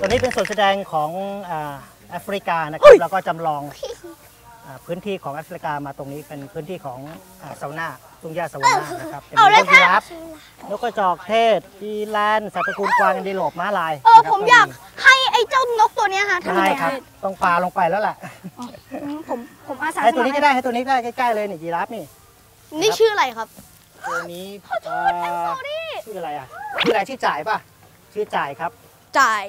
ตัวนี้เป็นส่วนแสดงของอ่าแอฟริกานะครับแล้วก็จำลองอ่า พื้นที่ของแอฟริกามาตรงนี้เป็นพื้นที่ของอ่าซาวน่าทุ่งหญ้าซาวน่านะครับเป็นนกยีราฟนกกระจอกเทศอีแลนด์สัตว์ตระกูลกวางอันดีโลบม้าลายเออนะครับผมอยากให้ไอ้เจ้านกตัวเนี้ยค่ะทำได้ยังไงครับ ต้องปลาลงไปแล้วล่ะอืมผมผมอาสาให้ตัวนี้ก็ได้ให้ตัวนี้ก็ได้ใกล้ๆเลยนี่ยีราฟนี่นี่ชื่ออะไรครับตัวนี้เอ่อชื่ออะไรอะชื่ออะไรชื่อจ่ายป่ะชื่อจ่ายครับ จ่าย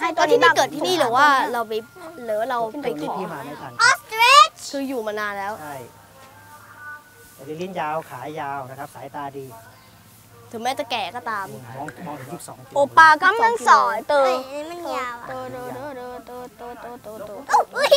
ให้ตัวที่นี่เกิดที่นี่หรือว่าเราไปหรือว่าเราไปตัวขนี้อที่มาไม่ทันคืออยู่มานานแล้ว ใช่แต่ลิ้นยาวขายาวนะครับ สายตาดี ถึงแม้จะแก่ก็ตาม มองมองถึง22จุดโอปากำลังสอนเตอเอ้ยมันยาวโตอะโตโตโตโตโตโตโตโตอุ้ย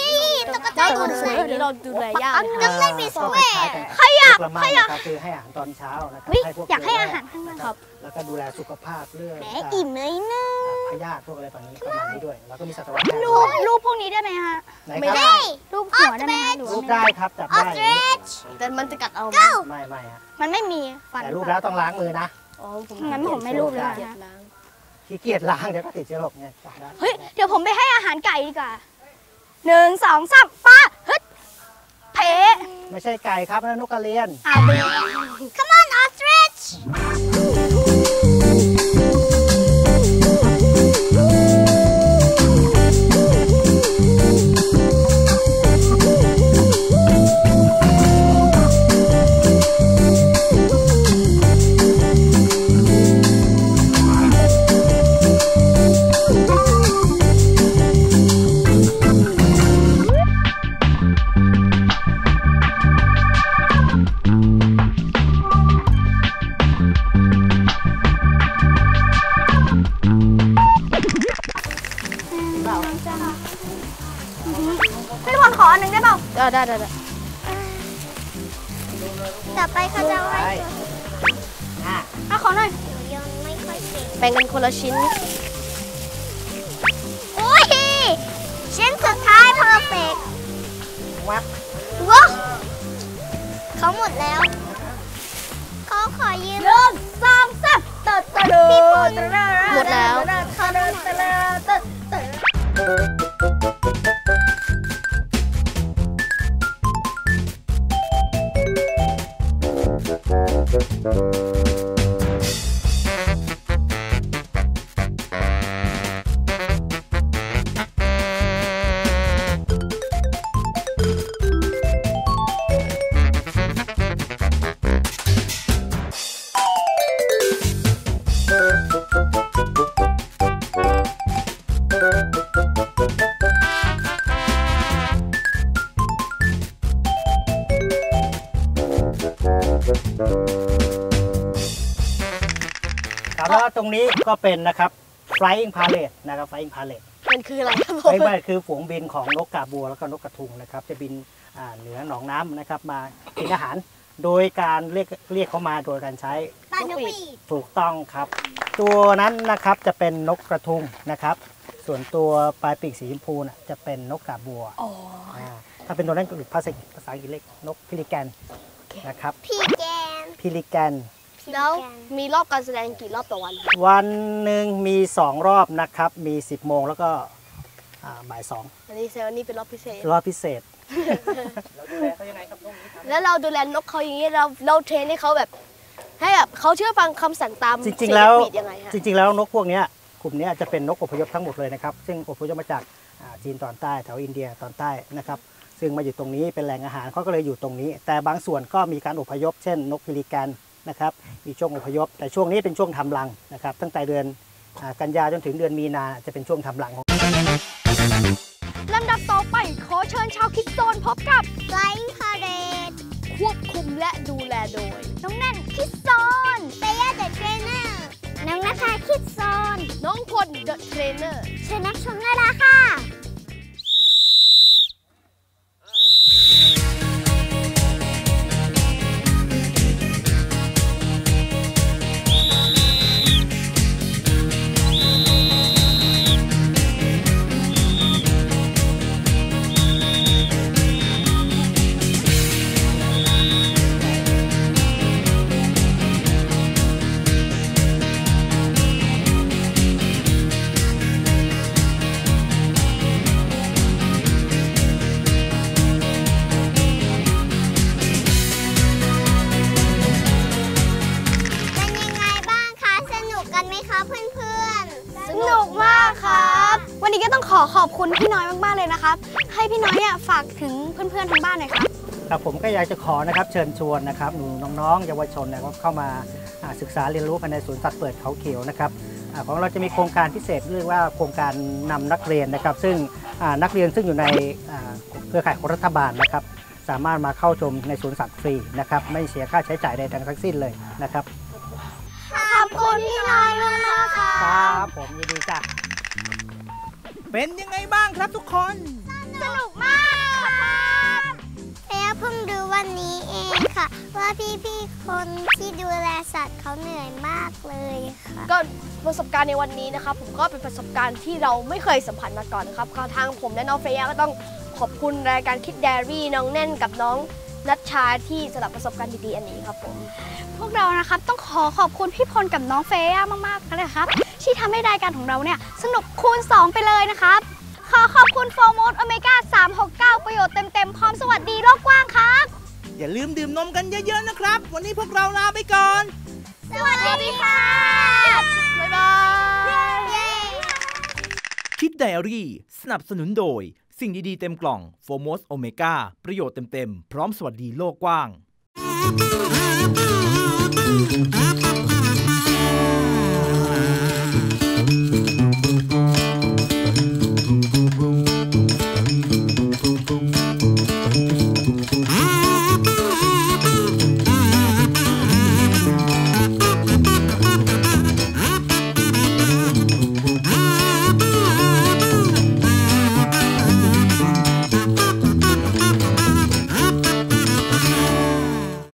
ตุ๊กตาเจ้าตัตัววสสววยยนี้เราดูแลยากต้องเล่นเป็นสก็แควคล้ายร์ๆกันใครอยากพวละมั่งนะครับคือให้อาหารตอนเช้านะครับเฮ้ยให้พวกอยากให้เกลือาหารข้างล่างนะครับ แล้วก็ดูแลสุขภาพเรื่องแหมอิ่มเลยนะ พยาธิพวกอะไรแบบนี้ประมาณนี้ด้วย แล้วก็มีสัตวแพทย์รูปรูปพวกนี้ได้ไหมฮะไหนไม่ครับได้รูปหัวได้ไหมหรือรูว่าปได้ครับจับได้แต่มันจะกัดเอาไหมไม่ไม่ฮะมันไม่มีฟันแต่รูปแล้วต้องล้างมือนะอ๋อผมงั้นผมไม่รูปเลยเกลียดนะล้างขี้เกียจล้างเดี๋ยวก็ติดเชื้อโรคไงจับได้เฮ้ยเดี๋ยวผมไปให้อาหารไก่ดีกว่าหนึ่งสองสามป้าเฮ้ยเพะไม่ใช่ไก่ครับนั่นนกกระเรียน อาเบ Come on ostrich ได้เปล่าได้ได้ได้ ต่อไปเขาจะไว้ไปอะอะขอหน่อยหนูยังไม่ค่อยเก่งแบ่งกันคนละชิ้นอุ้ยชิ้นสุดท้ายเพอร์เฟกวับว้าเขาหมดแล้ว เขาขอยืมหนึ่งสองสา ครับแล้วตรงนี้ก็เป็นนะครับ flying parrot นะครับ flying parrot มันคืออะไรครับผม flying parrot คือฝูงบินของนกกาบัวแล้วก็นกกระทุงนะครับ จะบินอ่าเหนือหนองน้ำนะครับ มากินอาหาร โดยการเรียกเรียกเขามาโดยการใช้ปลานกหวีดถูกต้องครับ ตัวนั้นนะครับจะเป็นนกกระทุงนะครับ ส่วนตัวปลายปีกสีชมพูน่ะจะเป็นนกกาบัวอ๋อาถ้าเป็นตัวนั้นก็คือภาษาภาษาอังกฤษเรียกนกพิลิแกน นะครับพี่แกนพิลิแกน แล้วมีรอบการแสดงกี่รอบต่อวันวันหนึ่งมี 2 รอบนะครับ มี 10 โมงแล้วก็อ่าบ่ายอันนี้เซลล์นี่เป็นรอบพิเศษ2รอบพิเศษ แล้วเราดูแลนกเขาอย่างนี้เราเราเทรนให้เขาแบบ ให้แบบเขาเชื่อฟังคำสั่งตามจริงๆแล้วเสียงนกหดยังไงฮะจริง ๆ แล้วนกพวกเนี้ยกลุ่มเนี้ยจะเป็นนกอพยพทั้งหมดเลยนะครับ ซึ่งอพยพมาจากอ่าจีนตอนใต้แถวอินเดียตอนใต้นะครับ ซึ่งมาอยู่ตรงนี้เป็นแหล่งอาหารเขาก็เลยอยู่ตรงนี้ แต่บางส่วนก็มีการอพยพ เช่น นกพิริกันนะครับมีช่วงอพยพ แต่ช่วงนี้เป็นช่วงทำรังนะครับ ตั้งแต่เดือนอ่ากันยาจนถึงเดือนมีนาจะเป็นช่วงทำรังของลำดับต่อไปขอเชิญชาวคิดโซนพบกับ Flying Parade ควบคุมและดูแลโดย น้องนั่นคิดโซนเตย่าเดอะเทรนเนอร์น้องนัทาคิดโซน น้องพลเดอะเทรนเนอร์เชิญนักชมได้แล้วค่ะ องขอขอบคุณพี่น้อยมากๆเลยนะครับ ให้พี่น้อยเนี่ยฝากถึงเพื่อนๆทางบ้านหน่อยครับครับผมก็อยากจะขอนะครับเชิญชวนนะครับหนูน้องๆ เยาวชนนะครับเข้ามาอ่าศึกษาเรียนรู้ภายในสวนสัตว์เปิดเขาเขียวนะครับอาของเราจะมีโครงการพิเศษเรียกว่าโครงการนำนักเรียนนะครับ ซึ่งอ่านักเรียนซึ่งอยู่ในอ่าเครือข่ายของรัฐบาลนะครับ สามารถมาเข้าชมในสวนสัตว์ฟรีนะครับไม่เสียค่าใช้จ่ายใดทั้งสิ้นเลยนะครับขอบคุณพี่น้อยมากๆค่ะครับผมยินดีจ้ะ เป็นยังไงบ้างครับทุกคน สนุกมากครับเฟียเพิ่งดูวันนี้เองค่ะ ว่าพี่ๆคนที่ดูแลสัตว์เขาเหนื่อยมากเลยค่ะ ก็ประสบการณ์ในวันนี้นะครับผมก็เป็นประสบการณ์ที่เราไม่เคยสัมผัสมาก่อนนะครับทางผมและน้องเฟย่าก็ต้องขอบคุณรายการคิดแดรี่น้องแน่นกับน้อง นัชชาที่สำหรับประสบการณ์ดีๆอันนี้ครับผมพวกเรานะครับต้องขอขอบคุณพี่พลกับน้องเฟย่ามากๆเลยนะครับ ที่ทำให้รายการของเราเนี่ยสนุกคูณ 2 ไปเลยนะครับ ขอขอบคุณโฟร์โมดโอเมก้า369 ประโยชน์เต็มๆ พร้อมสวัสดีโลกกว้างครับ อย่าลืมดื่มนมกันเยอะๆนะครับ วันนี้พวกเราลาไปก่อน สวัสดีค่ะบ๊ายบายคิดไดอารี่ สนับสนุนโดย สิ่งดีๆเต็มกล่องโฟมอสโอเมก้าประโยชน์เต็มๆ พร้อมสวัสดีโลกกว้าง